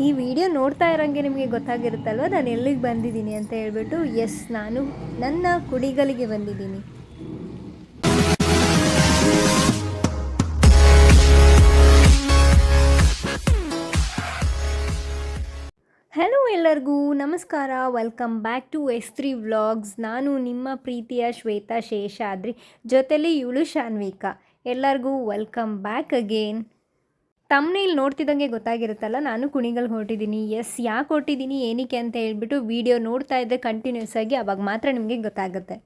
ಈ ವಿಡಿಯೋ ನೋಡ್ತಾ ಇರೋಂಗೆ ನಿಮಗೆ ಗೊತ್ತಾಗಿರುತ್ತಲ್ವ? ನಾನು ಎಲ್ಲಿಗೆ ಬಂದಿದ್ದೀನಿ ಅಂತ ಹೇಳ್ಬಿಟ್ಟು ಎಸ್ ನಾನು ನನ್ನ ಕುಡಿಗಲಿಗೆ ಬಂದಿದ್ದೀನಿ. ಹಲೋ ಎಲ್ಲರಿಗೂ, ನಮಸ್ಕಾರ. Welcome back to S three vlogs ನಾನು ನಿಮ್ಮ ಪ್ರೀತಿಯ ಶ್ವೇತಾ ಶೇಷಾದ್ರಿ, ಜೊತೆಲಿ ಇವಳು ಶಾನ್ವಿಕಾ. ಎಲ್ಲರಿಗೂ ವೆಲ್ಕಮ್ ಬ್ಯಾಕ್ ಅಗೇನ್ ತಮ್ಮನೇಲಿ ನೋಡ್ತಿದ್ದಂಗೆ ಗೊತ್ತಾಗಿರುತ್ತಲ್ಲ, ನಾನು ಕುಣಿಗಲ್ಗೆ ಹೊರಟಿದ್ದೀನಿ. ಎಸ್, ಯಾಕೆ ಹೊರಟಿದ್ದೀನಿ, ಏನಕ್ಕೆ ಅಂತ ಹೇಳ್ಬಿಟ್ಟು ವಿಡಿಯೋ ನೋಡ್ತಾ ಇದ್ದರೆ ಕಂಟಿನ್ಯೂಸ್ ಆಗಿ, ಅವಾಗ ಮಾತ್ರ ನಿಮಗೆ ಗೊತ್ತಾಗುತ್ತೆ.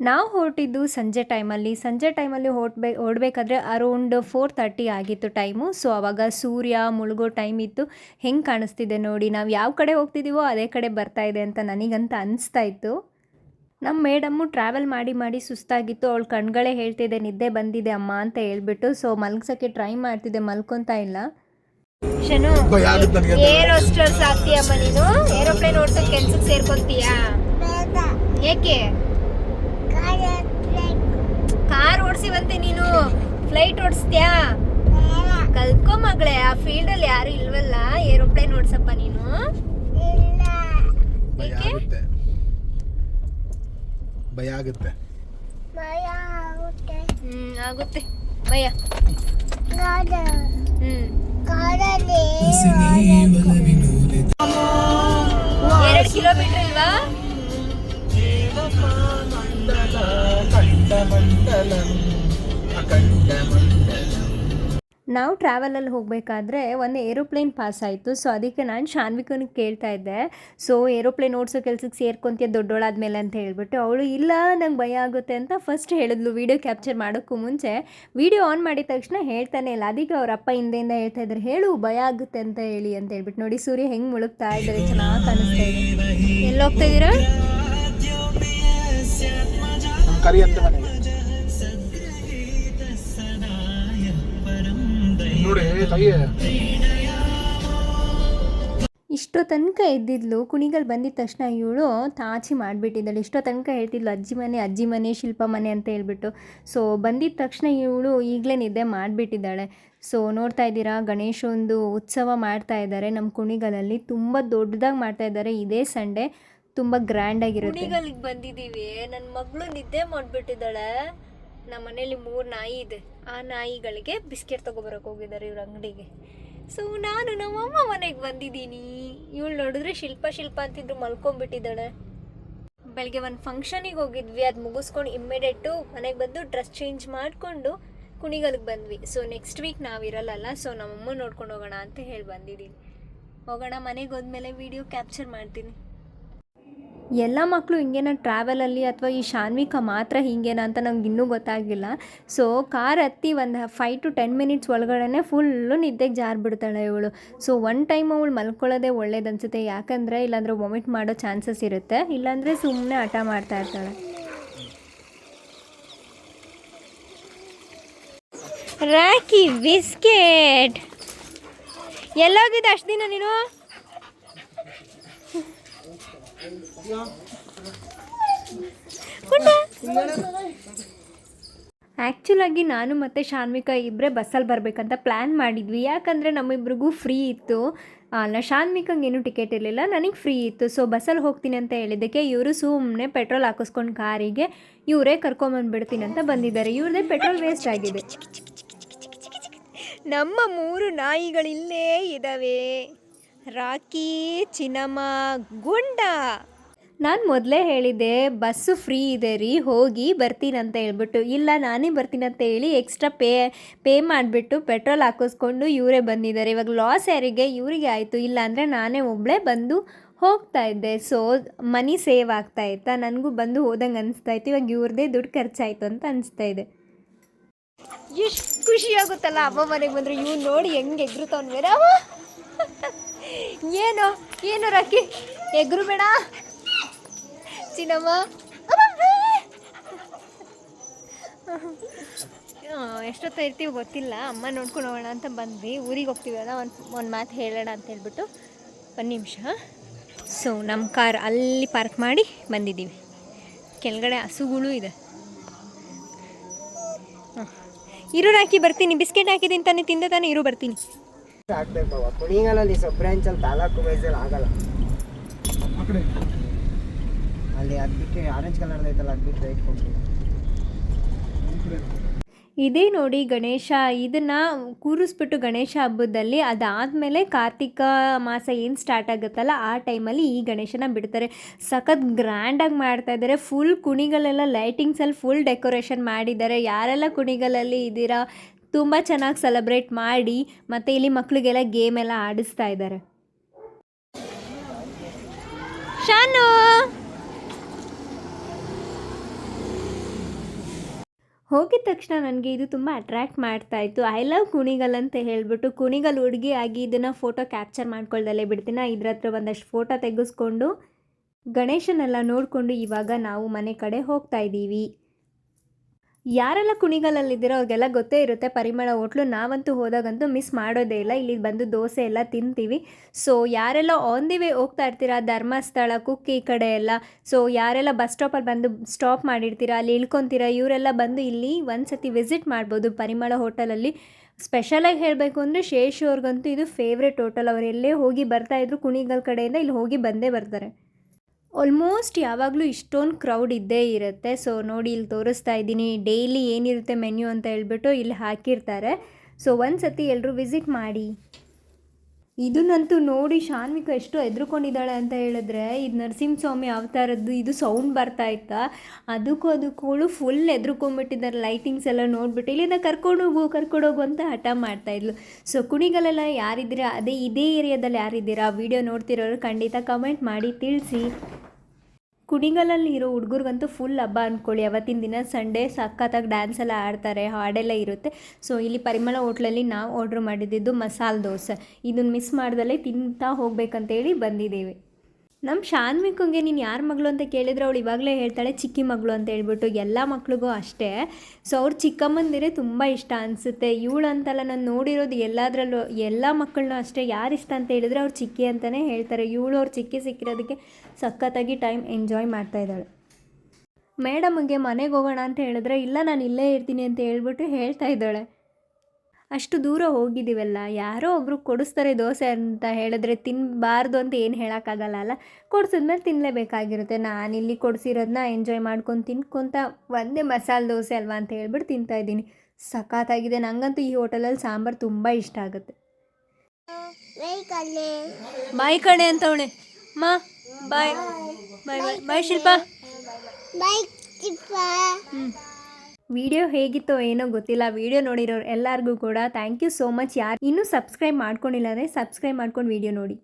ನಾವು ಹೊರಟಿದ್ದು ಸಂಜೆ ಟೈಮಲ್ಲಿ ಸಂಜೆ ಟೈಮಲ್ಲಿ ಹೊರಟ್ಬೇ, ಹೊರಡ್ಬೇಕಾದ್ರೆ ಅರೌಂಡ್ ಫೋರ್ ತರ್ಟಿ ಆಗಿತ್ತು ಟೈಮು ಸೊ ಆವಾಗ ಸೂರ್ಯ, ಮುಳುಗೋ ಟೈಮ್ ಇತ್ತು. ಹೆಂಗೆ ಕಾಣಿಸ್ತಿದೆ ನೋಡಿ, ನಾವು ಯಾವ ಕಡೆ ಹೋಗ್ತಿದ್ದೀವೋ ಅದೇ ಕಡೆ ಬರ್ತಾ ಇದೆ ಅಂತ ನನಗಂತ ಅನಿಸ್ತಾ ಇತ್ತು. ನಮ್ಮ ಮೇಡಮ್ಮು ಟ್ರಾವೆಲ್ ಮಾಡಿ ಮಾಡಿ ಸುಸ್ತಾಗಿತ್ತು ಅವಳು ಕಣ್ಗಳೇ ಹೇಳ್ತಿದ್ದೆ ನಿದ್ದೆ ಬಂದಿದೆ ಅಮ್ಮ ಅಂತ ಹೇಳ್ಬಿಟ್ಟು ಸೊ ಮಲಗ್ಸೋಕ್ಕೆ ಟ್ರೈ ಮಾಡ್ತಿದ್ದೆ ಮಲ್ಕೊತಾ ಇಲ್ಲ. ಶನು ಏರ್ ಹೋಸ್ಟರ್ಸ್ ಆಗ್ತೀಯಮ್ಮ ನೀನು? ಏರೋಪ್ಲೇನ್ ಓಡ್ಸೋ ಕೆಲ್ಸಕ್ಕೆ ಸೇರ್ಕೊಂತೀಯಾ? ಏಕೆ? ಕಾರ್ ಓಡಿಸಿವಂತೆ ನೀನು? ಫ್ಲೈಟ್ ಓಡಿಸ್ತೀಯಾ? ಕಲ್ತ್ಕೊ ಮಗಳೇ ಆ ಫೀಲ್ಡಲ್ಲಿ ಯಾರು ಇಲ್ವಲ್ಲ ಏರೋಪ್ಲೇನ್ ಓಡಿಸಪ್ಪ ನೀನು ಭಯ ಏಕೆ? ಆಗುತ್ತೆ ಭಯ ಆಗುತ್ತೆ. ಹ್ಮ್ ಆಗುತ್ತೆ. ಭಯ. ಹ್ಮ್. ಎರಡು ಕಿಲೋಮೀಟರ್ ಇಲ್ವಾ? ನಾವು ಟ್ರಾವೆಲಲ್ಲಿ ಹೋಗಬೇಕಾದ್ರೆ ಒಂದು ಏರೋಪ್ಲೇನ್ ಪಾಸ್ ಆಯಿತು. ಸೊ ಅದಕ್ಕೆ ನಾನು ಶಾನ್ವಿಕನಿಗೆ ಕೇಳ್ತಾ ಇದ್ದೆ. ಸೊ ಏರೋಪ್ಲೇನ್ ಓಡಿಸೋ ಕೆಲಸಕ್ಕೆ ಸೇರ್ಕೊಂತೀಯ ದೊಡ್ಡೋಳಾದ್ಮೇಲೆ ಅಂತ ಹೇಳಿಬಿಟ್ಟು, ಅವಳು, ಇಲ್ಲ, ನಂಗೆ ಭಯ ಆಗುತ್ತೆ ಅಂತ ಫಸ್ಟ್ ಹೇಳಿದ್ಲು ವೀಡಿಯೋ ಕ್ಯಾಪ್ಚರ್ ಮಾಡೋಕ್ಕೂ ಮುಂಚೆ. ವೀಡಿಯೋ ಆನ್ ಮಾಡಿದ ತಕ್ಷಣ ಹೇಳ್ತಾನೆ ಇಲ್ಲ. ಅದಕ್ಕೆ ಅವ್ರ ಅಪ್ಪ ಹಿಂದೆಯಿಂದ ಹೇಳ್ತಾ ಇದ್ದಾರೆ, ಹೇಳು, ಭಯ ಆಗುತ್ತೆ ಅಂತ ಹೇಳಿ ಅಂತ ಹೇಳ್ಬಿಟ್ಟು. ನೋಡಿ, ಸೂರ್ಯ ಹೆಂಗೆ ಮುಳುಗ್ತಾ ಇದ್ದಾರೆ ಚೆನ್ನಾಗಿ ಕಾಣಿಸ್ತಾ ಇದೆ. ಎಲ್ಲಿ ಹೋಗ್ತಾ ಇದ್ದೀರಾ? ನೋಡಿ ಇಷ್ಟೋ ತನಕ ಎದ್ದಿದ್ಲು ಕುಣಿಗಲ್ ಬಂದಿದ ತಕ್ಷಣ ಇವಳು ತಾಚಿ ಮಾಡಿಬಿಟ್ಟಿದ್ದಾಳೆ. ಇಷ್ಟೋ ತನಕ ಹೇಳ್ತಿದ್ಲು ಅಜ್ಜಿ ಮನೆ ಅಜ್ಜಿ ಮನೆ ಶಿಲ್ಪ ಮನೆ ಅಂತ ಹೇಳ್ಬಿಟ್ಟು. ಸೊ ಬಂದಿದ ತಕ್ಷಣ ಇವಳು ಈಗಲೇ ನಿದ್ದೆ ಮಾಡಿಬಿಟ್ಟಿದ್ದಾಳೆ. ಸೊ ನೋಡ್ತಾ ಇದ್ದೀರಾ ಗಣೇಶ ಒಂದು ಉತ್ಸವ ಮಾಡ್ತಾ ಇದ್ದಾರೆ ನಮ್ಮ ಕುಣಿಗಲಲ್ಲಿ. ತುಂಬ ದೊಡ್ಡದಾಗಿ ಮಾಡ್ತಾ ಇದ್ದಾರೆ ಇದೇ ಸಂಡೇ. ತುಂಬ ಗ್ರ್ಯಾಂಡಾಗಿರುತ್ತೆ ಕುಣಿಗಲಿಗೆ ಬಂದಿದ್ದೀವಿ. ನನ್ನ ಮಗಳು ನಿದ್ದೆ ಮಾಡಿಬಿಟ್ಟಿದ್ದಾಳೆ. ನಮ್ಮ ಮನೇಲಿ ಮೂರು ನಾಯಿ ಇದೆ. ಆ ನಾಯಿಗಳಿಗೆ ಬಿಸ್ಕೆಟ್ ತೊಗೊಬರಕ್ಕೆ ಹೋಗಿದ್ದಾರೆ ಇವ್ರ ಅಂಗಡಿಗೆ. ಸೊ ನಾನು ನಮ್ಮಮ್ಮ ಮನೆಗೆ ಬಂದಿದ್ದೀನಿ. ಇವಳು ನೋಡಿದ್ರೆ ಶಿಲ್ಪ ಶಿಲ್ಪ ಅಂತಿದ್ರು ಮಲ್ಕೊಂಡ್ಬಿಟ್ಟಿದ್ದಾಳೆ ಬೆಳಗ್ಗೆ ಒಂದು ಫಂಕ್ಷನಿಗೆ ಹೋಗಿದ್ವಿ. ಅದು ಮುಗಿಸ್ಕೊಂಡು ಇಮ್ಮಿಡಿಯೇಟು ಮನೆಗೆ ಬಂದು ಡ್ರೆಸ್ ಚೇಂಜ್ ಮಾಡಿಕೊಂಡು ಕುಣಿಗಲ್ಗೆ ಬಂದ್ವಿ. ಸೊ ನೆಕ್ಸ್ಟ್ ವೀಕ್ ನಾವಿರಲ್ಲಲ್ಲ ಸೊ ನಮ್ಮಮ್ಮ ನೋಡ್ಕೊಂಡು ಹೋಗೋಣ ಅಂತ ಹೇಳಿ ಬಂದಿದ್ದೀನಿ. ಹೋಗೋಣ ಮನೆಗೆ ಹೋದ್ಮೇಲೆ ವಿಡಿಯೋ ಕ್ಯಾಪ್ಚರ್ ಮಾಡ್ತೀನಿ. ಎಲ್ಲ ಮಕ್ಕಳು ಹಿಂಗೇನ ಟ್ರಾವೆಲಲ್ಲಿ ಅಥವಾ ಈ ಶಾನ್ವಿಕ ಮಾತ್ರ ಹಿಂಗೇನ ಅಂತ ನಂಗೆ ಇನ್ನೂ ಗೊತ್ತಾಗಿಲ್ಲ. ಸೊ ಕಾರ್ ಹತ್ತಿ ಒಂದು ಫೈವ್ ಟು ಟೆನ್ ಮಿನಿಟ್ಸ್ ಒಳಗಡೆ ಫುಲ್ಲು ನಿದ್ದೆಗೆ ಜಾರ್ಬಿಡ್ತಾಳೆ ಇವಳು. ಸೊ ಒನ್ ಟೈಮ್ ಅವಳು ಮಲ್ಕೊಳ್ಳೋದೇ ಒಳ್ಳೇದು ಅನ್ಸುತ್ತೆ ಯಾಕಂದರೆ ಇಲ್ಲಾಂದರೆ ವಾಮಿಟ್ ಮಾಡೋ ಚಾನ್ಸಸ್ ಇರುತ್ತೆ. ಇಲ್ಲಾಂದರೆ ಸುಮ್ಮನೆ ಹಠ ಮಾಡ್ತಾ ಇರ್ತಾಳೆ. Rocky biscuit. ಎಲ್ಲೋಗಿದ್ದೆ ಅಷ್ಟು ದಿನ ನೀನು? ಆ್ಯಕ್ಚುಲಾಗಿ ನಾನು ಮತ್ತು ಶಾನ್ವಿಕಾ ಇಬ್ಬರೇ ಬಸ್ಸಲ್ಲಿ ಬರಬೇಕಂತ ಪ್ಲ್ಯಾನ್ ಮಾಡಿದ್ವಿ. ಯಾಕಂದರೆ ನಮ್ಮಿಬ್ರಿಗೂ ಫ್ರೀ ಇತ್ತು. ಅಲ್ಲ ಶಾನ್ವಿಕಂಗೆ ಏನೂ ಟಿಕೆಟ್ ಇರಲಿಲ್ಲ, ನನಗೆ ಫ್ರೀ ಇತ್ತು. ಸೊ ಬಸ್ಸಲ್ಲಿ ಹೋಗ್ತೀನಿ ಅಂತ ಹೇಳಿದ್ದಕ್ಕೆ ಇವರು ಸುಮ್ಮನೆ ಪೆಟ್ರೋಲ್ ಹಾಕಿಸ್ಕೊಂಡು ಕಾರಿಗೆ ಇವರೇ ಕರ್ಕೊಂಬಂದ್ಬಿಡ್ತೀನಿ ಅಂತ ಬಂದಿದ್ದಾರೆ. ಇವ್ರದೇ ಪೆಟ್ರೋಲ್ ವೇಸ್ಟ್ ಆಗಿದೆ. ನಮ್ಮ ಮೂರು ನಾಯಿಗಳಿಲ್ಲೇ ಇದ್ದಾವೆ. ರಾಕಿ ಚಿನ್ನಮ್ಮ ಗುಂಡ. ನಾನು ಮೊದಲೇ ಹೇಳಿದ್ದೆ ಬಸ್ಸು ಫ್ರೀ ಇದೆ ರೀ ಹೋಗಿ ಬರ್ತೀನಿ ಅಂತ ಹೇಳ್ಬಿಟ್ಟು. ಇಲ್ಲ ನಾನೇ ಬರ್ತೀನಿ ಅಂತ ಹೇಳಿ ಎಕ್ಸ್ಟ್ರಾ ಪೇ ಪೇ ಮಾಡಿಬಿಟ್ಟು ಪೆಟ್ರೋಲ್ ಹಾಕಿಸ್ಕೊಂಡು ಇವರೇ ಬಂದಿದ್ದಾರೆ. ಇವಾಗ ಲಾಸ್ ಯಾರಿಗೆ? ಇವರಿಗೆ ಆಯಿತು. ಇಲ್ಲ ಅಂದರೆ ನಾನೇ ಒಬ್ಬಳೇ ಬಂದು ಹೋಗ್ತಾ ಇದ್ದೆ. ಸೊ ಮನಿ ಸೇವ್ ಆಗ್ತಾ ಇತ್ತಾ? ನನಗೂ ಬಂದು ಹೋದಂಗೆ ಅನಿಸ್ತಾ ಇತ್ತು. ಇವಾಗ ಇವ್ರದ್ದೇ ದುಡ್ಡು ಖರ್ಚಾಯಿತು ಅಂತ ಅನಿಸ್ತಾ ಇದೆ. ಎಷ್ಟು ಖುಷಿ ಆಗುತ್ತಲ್ಲ ಅಮ್ಮ ಮನೆಗೆ ಬಂದರೆ. ಇವ್ರು ನೋಡಿ ಹೆಂಗೆ ಎಗ್ರುತ್ತವ್ನು ಬೇರೆ ಅವ ಏನು? ಏನು ರಾಕಿ? ಎಗ್ರು ಬೇಡ. ಚಿನ್ನಮ್ಮ. ಎಷ್ಟೊತ್ತ ಇರ್ತೀವಿ ಗೊತ್ತಿಲ್ಲ. ಅಮ್ಮ ನೋಡ್ಕೊಂಡು ಹೋಗೋಣ ಅಂತ ಬಂದ್ವಿ. ಊರಿಗೆ ಹೋಗ್ತೀವಲ್ಲ ಒಂದು ಒಂದು ಮಾತು ಹೇಳೋಣ ಅಂತ ಹೇಳ್ಬಿಟ್ಟು ಒಂದು ನಿಮಿಷ. ಸೊ ನಮ್ಮ ಕಾರ್ ಅಲ್ಲಿ ಪಾರ್ಕ್ ಮಾಡಿ ಬಂದಿದ್ದೀವಿ. ಕೆಳಗಡೆ ಹಸುಗಳು ಇದೆ. ಇರು ಹಾಕಿ ಬರ್ತೀನಿ. ಬಿಸ್ಕೆಟ್ ಹಾಕಿದ್ದೀನಿ ತಾನೇ, ತಿಂದೆ ತಾನೇ, ಇರು, ಬರ್ತೀನಿ. ಹಾಕ್ಬೇಕು ಕುಣಿಗಲಲ್ಲಿ ತಾಲೂಕು ವೈಸಲ್ಲಿ ಆಗಲ್ಲ. ಅಲ್ಲಿ ಆರೆಂಜ್ ಕಲರ್ ಐತಲ್ಲ ಇದೇ ನೋಡಿ ಗಣೇಶ ಇದನ್ನ ಕೂರಿಸ್ಬಿಟ್ಟು ಗಣೇಶ ಹಬ್ಬದಲ್ಲಿ ಅದಾದಮೇಲೆ ಕಾರ್ತಿಕ ಮಾಸ ಏನು ಸ್ಟಾರ್ಟ್ ಆಗುತ್ತಲ್ಲ ಆ ಟೈಮಲ್ಲಿ ಈ ಗಣೇಶನ ಬಿಡ್ತಾರೆ. ಸಖತ್ ಗ್ರ್ಯಾಂಡಾಗಿ ಮಾಡ್ತಾ ಇದ್ದಾರೆ ಫುಲ್ ಕುಣಿಗಲೆಲ್ಲ ಲೈಟಿಂಗ್ಸಲ್ಲಿ ಫುಲ್ ಡೆಕೋರೇಷನ್ ಮಾಡಿದ್ದಾರೆ. ಯಾರೆಲ್ಲ ಕುಣಿಗಳಲ್ಲಿ ಇದ್ದೀರಾ? ತುಂಬ ಚೆನ್ನಾಗಿ ಸೆಲೆಬ್ರೇಟ್ ಮಾಡಿ ಮತ್ತು ಇಲ್ಲಿ ಮಕ್ಕಳಿಗೆಲ್ಲ ಗೇಮ್ ಎಲ್ಲ ಆಡಿಸ್ತಾ ಇದ್ದಾರೆ. ಶಾನು! ಹೋಗಿದ ತಕ್ಷಣ ನನಗೆ ಇದು ತುಂಬ ಅಟ್ರ್ಯಾಕ್ಟ್ ಮಾಡ್ತಾ ಇತ್ತು. ಐ ಲವ್ ಕುಣಿಗಲ್ ಅಂತ ಹೇಳಿಬಿಟ್ಟು ಕುಣಿಗಲ್ ಹುಡುಗಿ ಆಗಿ ಇದನ್ನು ಫೋಟೋ ಕ್ಯಾಪ್ಚರ್ ಮಾಡ್ಕೊಳ್ದಲ್ಲೇ ಬಿಡ್ತೀನಿ. ಇದ್ರ ಹತ್ರ ಒಂದಷ್ಟು ಫೋಟೋ ತೆಗೆಸ್ಕೊಂಡು ಗಣೇಶನೆಲ್ಲ ನೋಡಿಕೊಂಡು ಇವಾಗ ನಾವು ಮನೆ ಕಡೆ ಹೋಗ್ತಾ ಇದ್ದೀವಿ. ಯಾರೆಲ್ಲ ಕುಣಿಗಲಲ್ಲಿದ್ದೀರೋ ಅವ್ರಿಗೆಲ್ಲ ಗೊತ್ತೇ ಇರುತ್ತೆ. ಪರಿಮಳ ಹೋಟ್ಲು ನಾವಂತೂ ಹೋದಾಗಂತೂ ಮಿಸ್ ಮಾಡೋದೇ ಇಲ್ಲ. ಇಲ್ಲಿ ಬಂದು ದೋಸೆ ಎಲ್ಲ ತಿಂತೀವಿ. ಸೊ ಯಾರೆಲ್ಲ ಆನ್ ದಿ ವೇ ಹೋಗ್ತಾ ಇರ್ತೀರಾ, ಧರ್ಮಸ್ಥಳ, ಕುಕ್ಕಿ ಈ ಕಡೆ ಎಲ್ಲ ಸೊ ಯಾರೆಲ್ಲ ಬಸ್ ಸ್ಟಾಪಲ್ಲಿ ಬಂದು ಸ್ಟಾಪ್ ಮಾಡಿರ್ತೀರಾ, ಅಲ್ಲಿ ಇಳ್ಕೊಂತೀರಾ, ಇವರೆಲ್ಲ ಬಂದು ಇಲ್ಲಿ ಒಂದು ಸತಿ ವಿಸಿಟ್ ಮಾಡ್ಬೋದು ಪರಿಮಳ ಹೋಟೆಲಲ್ಲಿ ಸ್ಪೆಷಲಾಗಿ ಹೇಳಬೇಕು ಅಂದರೆ ಶೇಷ್ ಅವ್ರಿಗಂತೂ ಇದು ಫೇವ್ರೆಟ್ ಹೋಟೆಲ್ ಅವ್ರು ಎಲ್ಲೇ ಹೋಗಿ ಬರ್ತಾಯಿದ್ರು ಕುಣಿಗಲ್ ಕಡೆಯಿಂದ, ಇಲ್ಲಿ ಹೋಗಿ ಬಂದೇ ಬರ್ತಾರೆ. ಆಲ್ಮೋಸ್ಟ್ ಯಾವಾಗಲೂ ಇಷ್ಟೊಂದು ಕ್ರೌಡ್ ಇದ್ದೇ ಇರುತ್ತೆ. ಸೊ ನೋಡಿ ಇಲ್ಲಿ ತೋರಿಸ್ತಾ ಇದ್ದೀನಿ. ಡೈಲಿ ಏನಿರುತ್ತೆ ಮೆನ್ಯೂ ಅಂತ ಹೇಳ್ಬಿಟ್ಟು ಇಲ್ಲಿ ಹಾಕಿರ್ತಾರೆ. ಸೊ ಒಂದು ಸತಿ ಎಲ್ಲರೂ ವಿಸಿಟ್ ಮಾಡಿ. ಇದನ್ನಂತೂ ನೋಡಿ ಶಾನ್ವಿಕ ಎಷ್ಟು ಹೆದ್ರುಕೊಂಡಿದ್ದಾಳೆ ಅಂತ ಹೇಳಿದ್ರೆ, ಇದು ನರಸಿಂಹಸ್ವಾಮಿ ಅವತಾರದ್ದು, ಇದು ಸೌಂಡ್ ಬರ್ತಾ ಇತ್ತಾ. ಅದಕ್ಕೂ ಅದಕ್ಕೂ ಫುಲ್ ಹೆದ್ರುಕೊಂಡ್ಬಿಟ್ಟಿದ್ದಾರೆ. ಲೈಟಿಂಗ್ಸ್ ಎಲ್ಲ ನೋಡ್ಬಿಟ್ಟು ಇಲ್ಲಿಂದ ಕರ್ಕೊಂಡೋಗು ಕರ್ಕೊಂಡೋಗು ಅಂತ ಹಠ ಮಾಡ್ತಾಯಿದ್ಲು ಸೊ ಕುಣಿಗಲೆಲ್ಲ ಯಾರಿದ್ದೀರಾ? ಅದೇ ಇದೇ ಏರಿಯಾದಲ್ಲಿ ಯಾರಿದ್ದೀರಾ? ವಿಡಿಯೋ ನೋಡ್ತಿರೋರು ಖಂಡಿತ ಕಮೆಂಟ್ ಮಾಡಿ ತಿಳಿಸಿ. ಕುಣಿಗಲಲ್ಲಿ ಇರೋ ಹುಡುಗರಿಗಂತೂ ಫುಲ್ ಹಬ್ಬ ಅಂದ್ಕೊಳ್ಳಿ ಅವತ್ತಿನ ದಿನ ಸಂಡೇ ಸಖತ್ತಾಗಿ ಡ್ಯಾನ್ಸ್ ಎಲ್ಲ ಆಡ್ತಾರೆ, ಹಾಡೆಲ್ಲ ಇರುತ್ತೆ. ಸೊ ಇಲ್ಲಿ ಪರಿಮಳ ಹೋಟ್ಲಲ್ಲಿ ನಾವು ಆರ್ಡ್ರ್ ಮಾಡಿದ್ದು ಮಸಾಲೆ ದೋಸೆ. ಇದನ್ನು ಮಿಸ್ ಮಾಡ್ದಲ್ಲೇ ತಿಂತಾ ಹೋಗ್ಬೇಕಂತೇಳಿ ಬಂದಿದ್ದೀವಿ. ನಮ್ಮ ಶಾನ್ವಿಕಂಗೆ ನೀನು ಯಾರ ಮಗಳು ಅಂತ ಕೇಳಿದ್ರೆ ಅವಳು ಇವಾಗಲೇ ಹೇಳ್ತಾಳೆ ಚಿಕ್ಕಿ ಮಗಳು ಅಂತ ಹೇಳ್ಬಿಟ್ಟು ಎಲ್ಲ ಮಕ್ಳಿಗೂ ಅಷ್ಟೇ. ಸೊ ಅವ್ರು ಚಿಕ್ಕಮ್ಮಂದಿರೇ ತುಂಬ ಇಷ್ಟ ಅನಿಸುತ್ತೆ. ಇವಳು ಅಂತಲ್ಲ ನಾನು ನೋಡಿರೋದು ಎಲ್ಲದರಲ್ಲೂ ಎಲ್ಲ ಮಕ್ಕಳನ್ನೂ ಅಷ್ಟೇ. ಯಾರು ಇಷ್ಟ ಅಂತ ಹೇಳಿದ್ರೆ ಅವ್ರು ಚಿಕ್ಕಿ ಅಂತಲೇ ಹೇಳ್ತಾರೆ. ಇವಳು ಅವ್ರು ಚಿಕ್ಕಿ ಸಿಕ್ಕಿರೋದಕ್ಕೆ ಸಖತ್ತಾಗಿ ಟೈಮ್ ಎಂಜಾಯ್ ಮಾಡ್ತಾ ಇದ್ದಾಳೆ. ಮೇಡಮ್ಗೆ ಮನೆಗೆ ಹೋಗೋಣ ಅಂತ ಹೇಳಿದ್ರೆ ಇಲ್ಲ, ನಾನು ಇಲ್ಲೇ ಇರ್ತೀನಿ ಅಂತ ಹೇಳ್ಬಿಟ್ಟು ಹೇಳ್ತಾ ಇದ್ದಾಳೆ. ಅಷ್ಟು ದೂರ ಹೋಗಿದ್ದೀವಲ್ಲ ಯಾರೋ ಒಬ್ರು ಕೊಡಿಸ್ತಾರೆ ದೋಸೆ ಅಂತ ಹೇಳಿದ್ರೆ ತಿನ್ನಬಾರ್ದು ಅಂತ ಏನು ಹೇಳೋಕ್ಕಾಗಲ್ಲ ಅಲ್ಲ? ಕೊಡ್ಸಿದ್ಮೇಲೆ ತಿನ್ನಲೇಬೇಕಾಗಿರುತ್ತೆ ನಾನಿಲ್ಲಿ ಕೊಡಿಸಿರೋದನ್ನ ಎಂಜಾಯ್ ಮಾಡ್ಕೊಂಡು ತಿನ್ಕೊತ ಒಂದೇ ಮಸಾಲೆ ದೋಸೆ ಅಲ್ವಾ ಅಂತ ಹೇಳ್ಬಿಟ್ಟು ತಿಂತಾ ಇದ್ದೀನಿ. ಸಖತ್ತಾಗಿದೆ. ನನಗಂತೂ ಈ ಹೋಟೆಲಲ್ಲಿ ಸಾಂಬಾರು ತುಂಬ ಇಷ್ಟ ಆಗುತ್ತೆ. ಬಾಯ್ ಕಣೆ ಅಂತವಳೆ ಮಾ ಬಾಯ್. ಬಾಯ್. ಬಾಯ್ ಬಾಯ್. ಶಿಲ್ಪ. ಹ್ಞೂ ವಿಡಿಯೋ ಹೇಗಿತ್ತೋ ಏನೋ ಗೊತ್ತಿಲ್ಲ. ವಿಡಿಯೋ ನೋಡಿರೋರು ಎಲ್ಲರಿಗೂ ಕೂಡ ಥ್ಯಾಂಕ್ ಯು ಸೋ ಮಚ್ ಯಾರು ಇನ್ನೂ ಸಬ್ಸ್ಕ್ರೈಬ್ ಮಾಡ್ಕೊಂಡಿಲ್ಲ ಅಂದರೆ ಸಬ್ಸ್ಕ್ರೈಬ್ ಮಾಡ್ಕೊಂಡು ವಿಡಿಯೋ ನೋಡಿ.